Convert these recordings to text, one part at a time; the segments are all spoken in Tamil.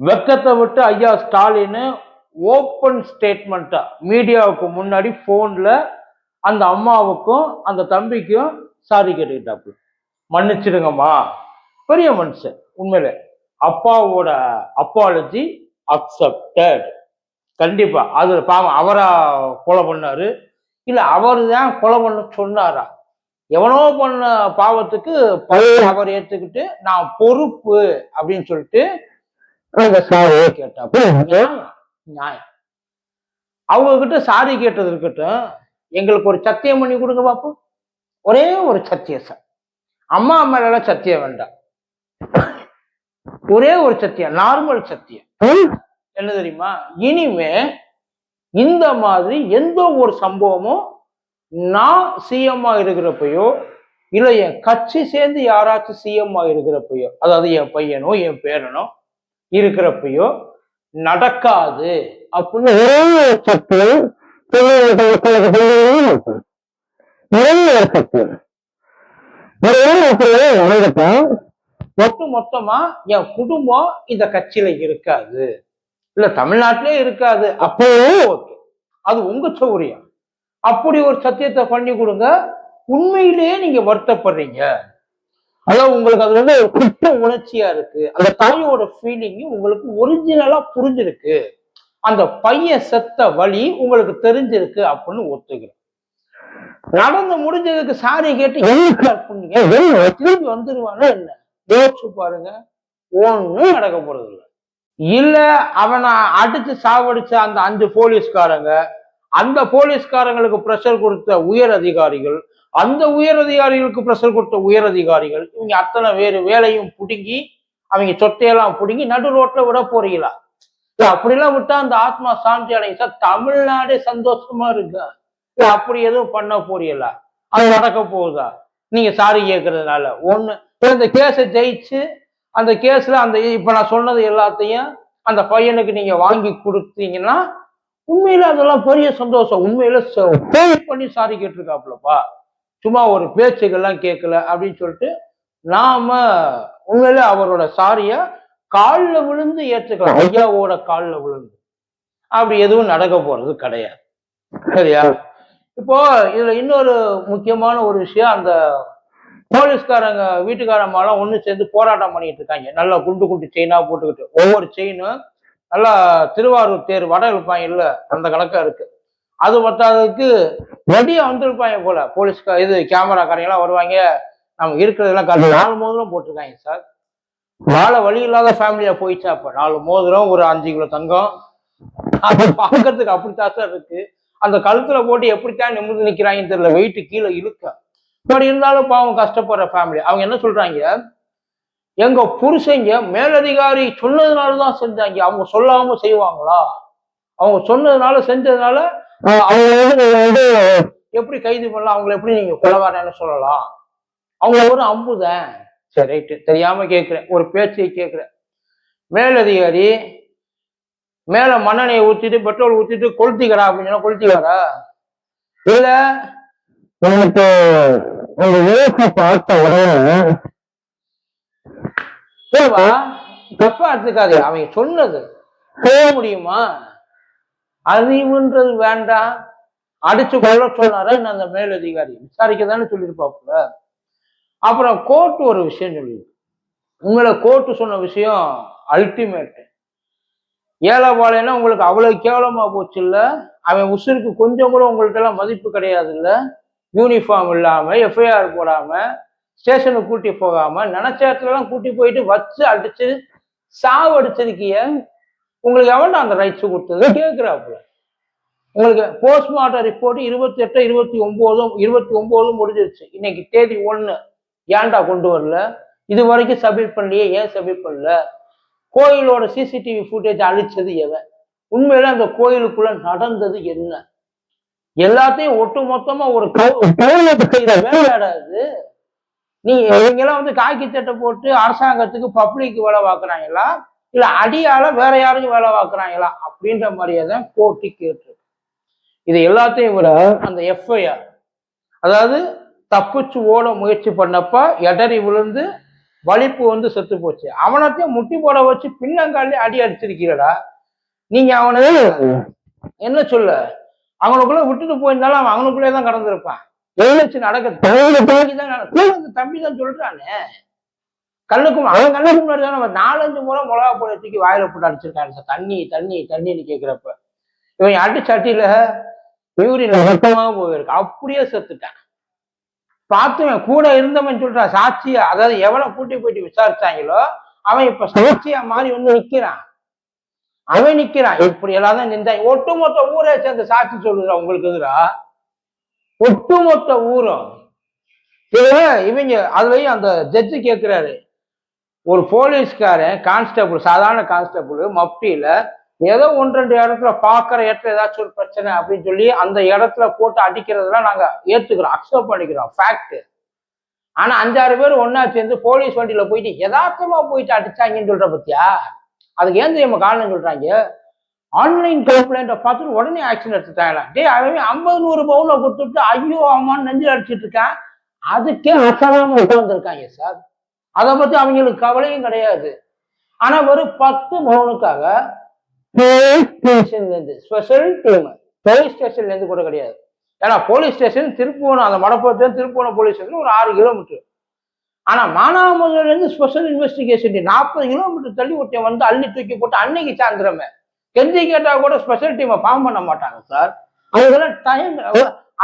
வெக்கத்தை விட்டு ஐயா ஸ்டாலின் ஓப்பன் ஸ்டேட்மெண்ட்டா மீடியாவுக்கு முன்னாடி ஃபோன்ல அந்த அம்மாவுக்கும் அந்த தம்பிக்கும் சாரி கேட்டுக்கிட்டாப்பு மன்னிச்சிடுங்கம்மா. பெரிய மனுஷன் உண்மையில. அப்பாவோட அப்பாலஜி அக்செப்டட் கண்டிப்பா. அது பாவம் அவரா கொலை பண்ணாரு? இல்ல அவர் தான் கொலை பண்ண சொன்னாரா? எவனோ பண்ண பாவத்துக்கு பழிய அவர் ஏத்துக்கிட்டு நான் பொறுப்பு அப்படின்னு சொல்லிட்டு அந்த சாரி கேட்டாப்ப நியாயம். அவங்க கிட்ட சாரி கேட்டது இருக்கட்டும் எங்களுக்கு ஒரு சத்தியம் பண்ணி கொடுங்க பாப்போம். ஒரே ஒரு சத்தியம் சார். அம்மா மேல சத்தியம் வேண்டாம். ஒரே ஒரு சத்தியம் நார்மல் சத்தியம். என்ன தெரியுமா? இனிமே இந்த மாதிரி எந்த ஒரு சம்பவமும் நான் சிஎம்மா இருக்கிறப்பையோ இல்ல என் கட்சி சேர்ந்து யாராச்சும் சிஎம்மா இருக்கிறப்பையோ அதாவது என் பையனோ என் பேரனோ இருக்கிறப்பையோ நடக்காது. அப்படின்னு ஒரே ஒரு நடக்கட்டும் ஒட்டு மொத்தமா என் குடும்பம் இந்த கட்சியில இருக்காது. இல்ல தமிழ்நாட்டிலே இருக்காது. அப்பவே ஓகே. அது உங்க சௌரியம் அப்படி ஒரு சத்தியத்தை பண்ணி கொடுங்க. உண்மையிலேயே நீங்க வருத்தப்படுறீங்க. அதாவது உங்களுக்கு அது வந்து குற்ற உணர்ச்சியா இருக்கு. அந்த தாயோட ஃபீலிங் உங்களுக்கு ஒரிஜினலா புரிஞ்சிருக்கு. அந்த பையன் செத்த வழி உங்களுக்கு தெரிஞ்சிருக்கு அப்படின்னு ஒத்துக்கிறேன் நடந்து முடிஞ்சதுக்கு சாரி கேட்டு என்ன பண்ணீங்க? என்ன திரும்பி வந்துருவானா என்ன? யோசிச்சு பாருங்க. ஒண்ணும் நடக்க போறது இல்ல இல்ல அவனை அடிச்சு சாவடிச்ச அந்த அஞ்சு போலீஸ்காரங்க அந்த போலீஸ்காரங்களுக்கு பிரஷர் கொடுத்த உயர் அதிகாரிகள் அந்த உயர் அதிகாரிகளுக்கு பிரஷர் கொடுத்த உயர் அதிகாரிகள் இவங்க அத்தனை வேறு வேலையும் புடுங்கி அவங்க சொத்தையெல்லாம் பிடுங்கி நடு ரோட்ல விட போறீங்களா? அப்படிலாம் விட்டா அந்த ஆத்மா சாந்தி அடையும். சார் தமிழ்நாடே சந்தோஷமா இருக்கா? அப்படி எதுவும் பண்ண போறீங்களா? அது நடக்க போகுதா? நீங்க சாரி கேட்கறதுனால ஒண்ணு இந்த கேஸை ஜெயிச்சு அந்த கேஸ்ல அந்த இப்ப நான் சொன்னது எல்லாத்தையும் அந்த பையனுக்கு நீங்க வாங்கி கொடுத்தீங்கன்னா உண்மையில அதெல்லாம் பெரிய சந்தோஷம். உண்மையில பண்ணி சாரி கேட்டிருக்காப்லப்பா சும்மா ஒரு பேச்சுக்கெல்லாம் கேட்கல அப்படின்னு சொல்லிட்டு நாம உண்மையில அவரோட சாரிய காலில் விழுந்து ஏற்றுக்கலாம் ஐயாவோட காலில் விழுந்து. அப்படி எதுவும் நடக்க போறது கிடையாது. சரியா? இப்போ இதுல இன்னொரு முக்கியமான ஒரு விஷயம் அந்த போலீஸ்காரங்க வீட்டுக்காரம்மாலாம் ஒன்று சேர்ந்து போராட்டம் பண்ணிட்டு இருக்காங்க. நல்லா குண்டு குண்டு செயினா போட்டுக்கிட்டு. ஒவ்வொரு செயினும் நல்லா திருவாரூர் தேர் வடை இழுப்பாங்க இல்லை அந்த கணக்கா இருக்கு. அது பத்தாததுக்கு ரெடியா வந்திருப்பாங்க போல. போலீஸ்கா இது கேமராக்காரங்களாம் வருவாங்க. நம்ம இருக்கிறதெல்லாம் காட்டு. நாலு மோதிரம் போட்டிருக்காங்க சார். வாழ வழி இல்லாத ஃபேமிலியா போயிடுச்சா அப்ப? நாலு மோதிரம் ஒரு அஞ்சு கிலோ தங்கம். அது பார்க்கறதுக்கு அப்படித்தான் சார் இருக்கு. அந்த கழுத்துல போட்டு எப்படித்தான் நிமிர்ந்து நிக்கிறாங்கன்னு தெரியல. வெயிட் கீழே இழுக்க. பட் இருந்தாலும் பாவம் கஷ்டப்படுற ஃபேமிலி அவங்க என்ன சொல்றாங்க? எங்க புருஷங்க மேலதிகாரி சொன்னதுனால தான் செஞ்சாங்க. அவங்க சொல்லாம செய்வாங்களா? அவங்க சொன்னதுனால செஞ்சதுனால அவங்க வந்து எப்படி கைது பண்ணலாம்? அவங்களை எப்படி நீங்க கொலகாரன்னு சொல்லலாம்? அவங்க ஒரு அம்புதான். சரி ரைட்டு. தெரியாம கேட்கிறேன். ஒரு பேச்சை கேட்கிறேன். மேலதிகாரி மேல மண்ணெண்ணெயை ஊத்திட்டு பெட்ரோல் ஊத்திட்டு கொளுத்திக்கடா அப்படின்னு சொன்னா கொளுத்திக்காரா இல்ல எனக்கு உங்க விவேக பார்த்த உடனே தப்பா எடுத்துக்காது அவங்க சொன்னது. செய்ய முடியுமா? அறிவுன்றது வேண்டாம் அடிச்சு கொள்ள சொன்னாரா என்ன அந்த மேலதிகாரி. விசாரிக்க தானே சொல்லியிருப்பாப்புல. அப்புறம் கோர்ட் ஒரு விஷயம் சொல்லியிருக்கு. உங்களை கோர்ட்டு சொன்ன விஷயம் அல்டிமேட்டு ஏழைபாளையம்னா உங்களுக்கு அவ்வளோ கேவலமா போச்சு இல்லை அவன் உசுருக்கு கொஞ்சம் கூட உங்கள்கிட்ட எல்லாம் மதிப்பு கிடையாது இல்லை யூனிஃபார்ம் இல்லாமல் எஃப்ஐஆர் போடாமல் ஸ்டேஷனுக்கு கூட்டி போகாமல் நினைச்ச இடத்துலலாம் கூட்டி போயிட்டு வச்சு அடிச்சு சாவு அடிச்சிருக்கிய உங்களுக்கு எவன்டா அந்த ரைட்ஸ் கொடுத்தது? கேட்கிறாப்புல. உங்களுக்கு போஸ்ட்மார்ட்டம் ரிப்போர்ட் இருபத்தி எட்டு இருபத்தி ஒன்பதும் இருபத்தி ஒன்பதும் முடிஞ்சிருச்சு. இன்னைக்கு தேதி ஒண்ணு ஏன்டா கொண்டு வரல? இது வரைக்கும் சப்மிட் பண்ணலையே. ஏன் சப்மிட் பண்ணல? கோயிலோட சிசிடிவி ஃபுட்டேஜ் அழிச்சது எவன்? உண்மையில அந்த கோயிலுக்குள்ள நடந்தது என்ன? எல்லாத்தையும் ஒட்டு மொத்தமா ஒரு கவுனத்துக்கு செய்யற வேலையாடா இது நீ இவங்கெல்லாம் வந்து காக்கி சட்டை போட்டு அரசாங்கத்துக்கு பப்ளிக் வேலை பார்க்குறாங்களா? இல்ல அடியால வேற யாருக்கும் வேலை பார்க்குறாங்களா? அப்படின்ற மாதிரியே தான் கோர்ட்டு கேட்டு இது எல்லாத்தையும் விட அந்த எஃப்ஐஆர் அதாவது தப்பிச்சு ஓட முயற்சி பண்ணப்ப எடறி விழுந்து வலிப்பு வந்து செத்து போச்சு. அவனத்தையும் முட்டி போட வச்சு பின்னங்காலே அடி அடிச்சிருக்கீடா நீங்க அவனை என்ன சொல்ல? அவனுக்குள்ள விட்டுட்டு போயிருந்தாலும் அவன் அவனுக்குள்ளே தான் கடந்திருப்பான் எழுச்சி நடக்க தம்பி தான் சொல்றானே. கண்ணுக்குமா அவன் கண்ணுக்கு முன்னாடி தான் நம்ம நாலஞ்சு முறை மிளகா பொடி தூக்கி வாயில போட்டு அடிச்சிருக்காரு சார் தண்ணி தண்ணி தண்ணின்னு கேக்குறப்ப. இவன் அடிச்சாட்டியில யூரின் ரத்தமாக போயிருக்கு. அப்படியே செத்துட்டான். பார்த்துவன் கூட இருந்தவன் சொல்றான் சாட்சியா அதாவது எவனை கூட்டி போயிட்டு விசாரிச்சாங்களோ அவன் இப்ப சாட்சியா மாறி வந்து நிக்கிறான். அவன் நிக்கிறான். இப்படி எல்லாம் தான் நின்றாங்க ஒட்டுமொத்த ஊரே சேர்ந்து சாட்சி சொல்லுறா உங்களுக்கு எதிரா? ஒட்டுமொத்த ஊரும். இவங்க அதுலயும் அந்த ஜட்ஜு கேட்கிறாரு ஒரு போலீஸ்காரன் கான்ஸ்டபிள் சாதாரண கான்ஸ்டபுள் மப்டியில ஏதோ ஒன்று ரெண்டு இடத்துல பாக்குற இடத்துல ஏதாச்சும் ஒரு பிரச்சனை அப்படின்னு சொல்லி அந்த இடத்துல போட்டு அடிக்கிறதெல்லாம் நாங்க ஏற்றுக்கிறோம் அக்செப்ட் பண்ணிக்கிறோம் ஃபேக்ட் ஆனா அஞ்சாறு பேர் ஒன்றா சேர்ந்து போலீஸ் வண்டியில போயிட்டு யதார்த்தமா போயிட்டு அடிச்சாங்கன்னு சொல்ற பத்தியா? அதுக்கு ஏன் தெரியுமா காரணம் சொல்றாங்க? ஆன்லைன் கம்ப்ளைண்ட்டை பார்த்துட்டு உடனே ஆக்ஷன் எடுத்துட்டாங்களா டே அவன் ஐம்பது நூறு பவுல கொடுத்துட்டு ஐயோ அம்மான்னு நெஞ்சில் அடிச்சிட்டு இருக்கான். அதுக்கே அசலாம உட்கார்ந்துருக்காங்க சார். அதை பத்தி அவங்களுக்கு கவலையும் கிடையாது. ஆனா ஒரு பத்து பவுனுக்காக ஸ்பெஷல் டீம் போலீஸ் ஸ்டேஷன்ல இருந்து கூட கிடையாது. ஏன்னா போலீஸ் ஸ்டேஷன் திருப்புவனம் அந்த மடப்புறத்துல திருப்புவனம் போலீஸ் ஸ்டேஷன் ஒரு ஆறு கிலோமீட்டர் ஆனா மானாமதுரையில இருந்து ஸ்பெஷல் இன்வெஸ்டிகேஷன் நாற்பது கிலோமீட்டர் தள்ளி ஒருத்தன் வந்து அள்ளி தூக்கி போட்டு அன்னைக்கு சாயந்தரமே. கெஞ்சி கேட்டா கூட ஸ்பெஷல் டீமை ஃபார்ம் பண்ண மாட்டாங்க சார். அதுக்கெல்லாம் டைம்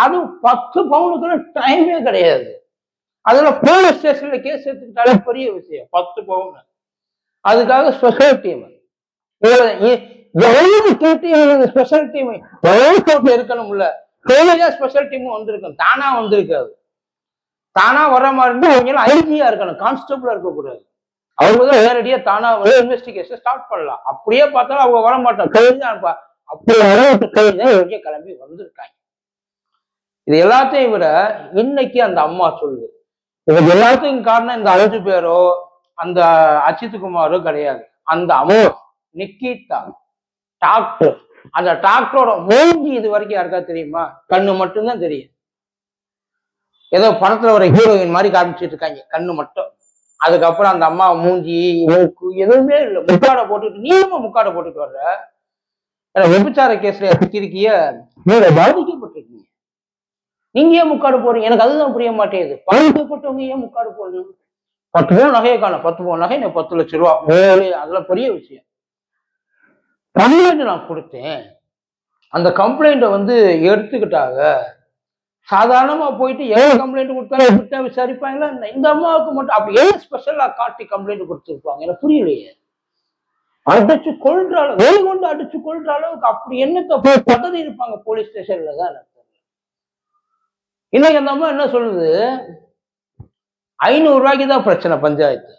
அதுவும் பத்து பவுனுக்குள்ள டைமே கிடையாது. அதுல போலீஸ் ஸ்டேஷன்ல கேஸ் எடுத்துக்கிட்டாலே பெரிய விஷயம். பத்து பவுன் அதுக்காக ஸ்பெஷல் டீம் எவ்வளவு கேட்டு ஸ்பெஷல் டீம் எவ்வளவு கோட்டு இருக்கணும்ல. தேவையா ஸ்பெஷல் டீம் வந்திருக்கும் தானா வந்திருக்காது. தானா வர மாதிரி இருந்தால் அவங்க ஐஜியா இருக்கணும். கான்ஸ்டபிளா இருக்கக்கூடாது. அவங்க தான் நேரடியா தானா வந்து இன்வெஸ்டிகேஷன் ஸ்டார்ட் பண்ணலாம். அப்படியே பார்த்தாலும் அவங்க வர மாட்டாங்க கைதான் அப்படி வரவிட்டு கைதான் இவங்க கிளம்பி வந்திருக்காங்க. இது எல்லாத்தையும் விட இன்னைக்கு அந்த அம்மா சொல்லுது. இதுக்கு எல்லாத்துக்கும் காரணம் இந்த அஞ்சு பேரோ அந்த அச்சித் குமாரோ கிடையாது. அந்த அம்மா நிக்கிதா டாக்டர். அந்த டாக்டரோட மூஞ்சி இது வரைக்கும் யாருக்கா தெரியுமா? கண்ணு மட்டும்தான் தெரியும். ஏதோ படத்துல ஒரு ஹீரோயின் மாதிரி காமிச்சிட்டு இருக்காங்க கண்ணு மட்டும். அதுக்கப்புறம் அந்த அம்மா மூஞ்சி மூக்கு எதுவுமே இல்லை. முக்காடை போட்டுட்டு நீளமா முக்காடை போட்டுட்டு வர்ற. ஏன்னா விபச்சார கேஸ்ல சிக்கிருக்கிய நீங்க பாதிக்கப்பட்டிருக்கீங்க. நீங்க ஏன் முக்காடு போறீங்க எனக்கு அதுதான் புரிய மாட்டேங்குது. பாதிக்கப்பட்டவங்க ஏன் முக்காடு போறீங்க பத்து பவுன் நகையை காணும். பத்து பவுன் நகை எனக்கு பத்து லட்ச ரூபா. அதெல்லாம் பெரிய விஷயம். கம்ப்ளைண்ட் நான் கொடுத்தேன். அந்த கம்ப்ளைண்ட்டை வந்து எடுத்துக்கிட்டாங்க. சாதாரணமா போயிட்டு எவ்வளவு கம்ப்ளைண்ட் கொடுத்தாலும் விட்டா விசாரிப்பாங்களா? என்ன? இந்த அம்மாவுக்கு மட்டும் அப்படி ஏன் ஸ்பெஷலா காட்டி கம்ப்ளைண்ட் கொடுத்துருப்பாங்க? எனக்கு புரியலையே. அடிச்சு கொள்ற அளவு கொண்டு அடிச்சு கொள்ற அளவுக்கு அப்படி என்னத்த போய் பதறி இருப்பாங்க? போலீஸ் ஸ்டேஷன்ல தான். இன்னைக்கு அந்த அம்மா என்ன சொல்லுது? ஐநூறு ரூபாய்க்கு தான் பிரச்சனை பஞ்சாயத்து.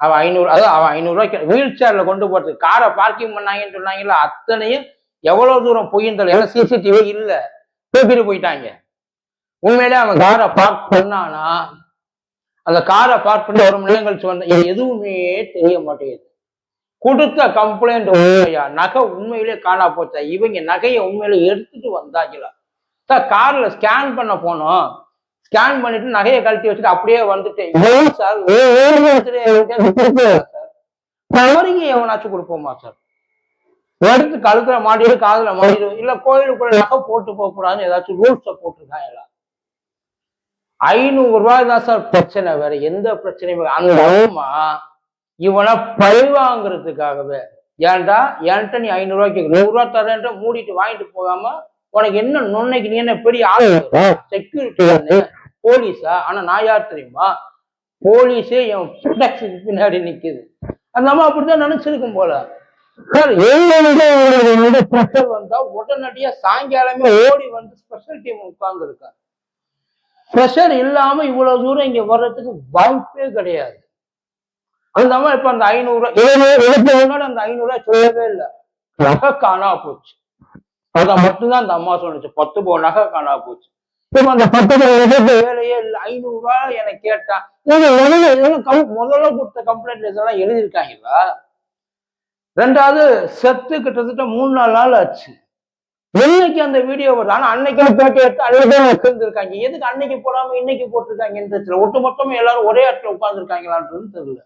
அவன் ஐநூறு அதாவது அவன் ஐநூறு ரூபாய்க்கு வீல் சேர்ல கொண்டு போறதுக்கு காரை பார்க்கிங் பண்ணாங்கன்னு சொன்னாங்கல்ல அத்தனையும் எவ்வளவு தூரம் பொய்யந்தல ஏன்னா சிசிடிவி இல்ல. பேப்பிட்டு போயிட்டாங்க. உண்மையிலே அவன் காரை பார்க் பண்ணானா? அந்த காரை பார்க் பண்ணி ஒரு மணி நேரம் கழிச்சு வந்த இது எதுவுமே தெரிய மாட்டேங்குது. கொடுத்த கம்ப்ளைண்ட் உண்மையா? நகை உண்மையிலே காணா போச்சா? இவங்க நகையை உண்மையில எடுத்துட்டு வந்தாங்களா? சார் கார்ல ஸ்கேன் பண்ண போனோம். ஸ்கேன் பண்ணிட்டு நகையை கழட்டி வச்சுட்டு அப்படியே வந்துட்டேன். சார் எவனாச்சும் கொடுப்போமா சார்? எடுத்து கழுத்துல மாட்டிடு காதுல மாட்டிடு இல்ல கோயிலுக்குள்ள நகை போட்டு போக கூடாதுன்னு ஏதாச்சும் ரூல்ஸ போட்டிருக்காங்களா ஐநூறு ரூபாய் தான் சார் பிரச்சனை வேற. எந்த பிரச்சனையும். அந்த அம்மா இவனை பழி வாங்குறதுக்காகவே. ஏன்டா என்கிட்ட நீ ஐநூறு ரூபாய்க்கு நூறு ரூபாய் தரேன்ட்ட மூடிட்டு வாங்கிட்டு போகாம உனக்கு என்ன நொன்னைக்கு நீ என்ன பெரிய செக்யூரிட்டி போலீஸா? ஆனா நான் யார் தெரியுமா? போலீஸே என் ப்ரொடக்ஷனுக்கு பின்னாடி நிக்குது. அந்த அம்மா அப்படிதான் நினைச்சிருக்கும் போல. வந்தா உடனடியா சாயங்காலமே ஓடி வந்து ஸ்பெஷல் டீம் உட்கார்ந்து இருக்காங்க ப்ரெஷர் இல்லாம இவ்வளவு தூரம் இங்க வர்றதுக்கு வாய்ப்பே கிடையாது. அந்த அம்மா இப்ப அந்த ஐநூறு அந்த ஐநூறு ரூபாய் சொல்லவே இல்லை. காணா போச்சு. அதை மட்டும்தான் அந்த அம்மா சொன்னுச்சு பத்து போ நகை காணா போச்சு. இப்ப அந்த பத்து வேலையே இல்லை ஐநூறு ரூபாய் எனக்கு கேட்டான் முதல்ல இதெல்லாம் முதல்ல கொடுத்த கம்ப்ளைண்ட் இதெல்லாம் எழுதியிருக்காங்களா? ரெண்டாவது செத்து கிட்டத்தட்ட மூணு நாலு நாள் ஆச்சு. இன்னைக்கு அந்த வீடியோ வருது? ஆனா அன்னைக்கு பேட்டி எடுத்து அன்னைக்கு வச்சிருந்திருக்காங்க எதுக்கு அன்னைக்கு போடாம இன்னைக்கு போட்டிருக்காங்கன்னு தெரியல. ஒட்டு மொத்தமா எல்லாரும் ஒரே இடத்துல உட்கார்ந்துருக்காங்களான்றது தெரியல.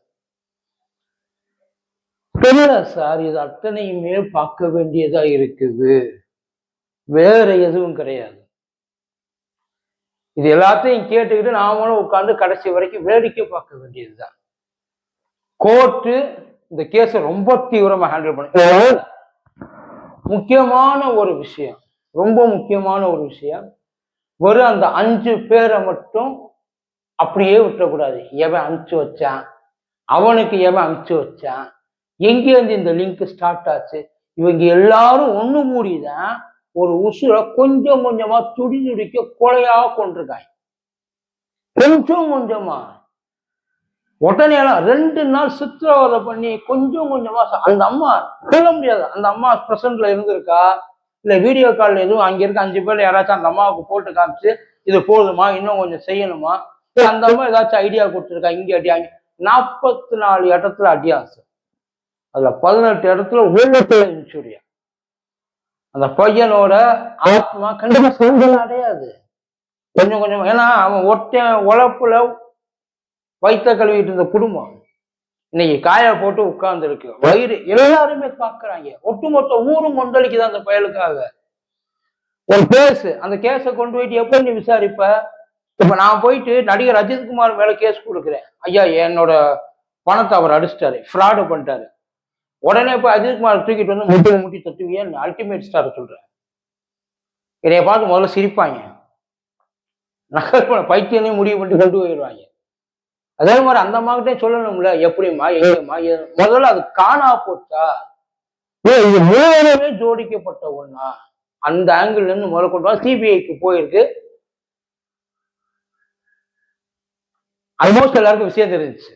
தெரியல சார். இது அத்தனையுமே பார்க்க வேண்டியதா இருக்குது. வேற எதுவும் கிடையாது. இது எல்லாத்தையும் கேட்டுக்கிட்டு நாமளும் உட்கார்ந்து கடைசி வரைக்கும் வேடிக்கை பார்க்க வேண்டியதுதான். கோர்ட்டு இந்த கேஸை ரொம்ப தீவிரமா ஹேண்டில் பண்ண முக்கியமான ஒரு விஷயம். ரொம்ப முக்கியமான ஒரு விஷயம். வெறும் அந்த அஞ்சு பேரை மட்டும் அப்படியே விட்டுறக்கூடாது எவன் அனுப்பிச்சு வச்சான்? அவனுக்கு எவன் அனுப்பிச்சு வச்சான்? எங்கேருந்து இந்த லிங்க் ஸ்டார்ட் ஆச்சு? இவங்க எல்லாரும் ஒண்ணு மூடிதான் ஒரு உசுரை கொஞ்சம் கொஞ்சமா துடி துடிக்க கொலையாக கொண்டிருக்காய். கொஞ்சம் கொஞ்சமா. உடனே எல்லாம் ரெண்டு நாள் சித்திரவதை பண்ணி கொஞ்சம் கொஞ்சமா அந்த அம்மா சொல்ல முடியாது. அந்த அம்மா பிரசன்ட்ல இருந்திருக்கா? இல்ல வீடியோ கால்ல எதுவும் அங்க இருக்க அஞ்சு பேர் யாராச்சும் அந்த அம்மாவுக்கு போட்டு காமிச்சு இது போதுமா? இன்னும் கொஞ்சம் செய்யணுமா? அந்த அம்மா ஏதாச்சும் ஐடியா கொடுத்துருக்கா? இங்க அடியாங்க நாற்பத்தி நாலு இடத்துல அடியாசம் அதுல பதினெட்டு இடத்துல உள்ளத்துல இன்சூரியா. அந்த பையனோட ஆத்மா கண்டிப்பா சுதந்திரம் அடையாது. கொஞ்சம் கொஞ்சம் ஏன்னா அவன் ஒருத்தன் உழைப்புல வயிற்ற கழுவிட்டு இருந்த குடும்பம். இன்னைக்கு காய போட்டு உட்கார்ந்து இருக்கு வயிறு எல்லாருமே பாக்குறாங்க ஒட்டுமொத்த ஊரும் கொந்தளிக்குது அந்த பயலுக்காக. ஒரு கேஸ் அந்த கேஸை கொண்டு போயிட்டு எப்ப நீ விசாரிப்ப? இப்ப நான் போயிட்டு நடிகர் அஜித்குமார் மேல கேஸ் கொடுக்குறேன். ஐயா என்னோட பணத்தை அவர் அடிச்சிட்டாரு. ஃப்ராடு பண்ணிட்டாரு. உடனே போய் அஜித்குமார் தூக்கிட்டு வந்து முட்டி முட்டி தத்துவியன்னு அல்டிமேட் ஸ்டார் சொல்றேன் என்னைய பார்த்து முதல்ல சிரிப்பாங்க. நகர் பைத்தியமே முடிவு பண்ணிட்டு கொண்டு போயிடுவாங்க. அதே மாதிரி அந்த அம்மாக்கிட்டே சொல்லணும்ல எப்படிமா எங்கம்மா முதல்ல அது காணா போச்சா? இது முழுவதுமே ஜோடிக்கப்பட்ட ஒண்ணா? அந்த ஆங்கிள் இருந்து முதல்ல கொண்டு வா சிபிஐக்கு போயிருக்கு. ஆல்மோஸ்ட் எல்லாருக்கும் விஷயம் தெரிஞ்சிச்சு.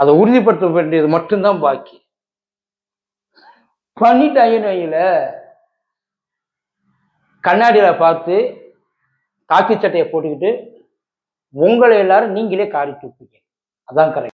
அதை உறுதிப்படுத்த வேண்டியது மட்டும்தான் பாக்கி. பண்ணிட்டாங்கன்னு வைங்கள கண்ணாடியில் பார்த்து காக்கி சட்டையை போட்டுக்கிட்டு உங்களை எல்லாரும் நீங்களே காரி தூக்குங்க அதான் கரெக்ட்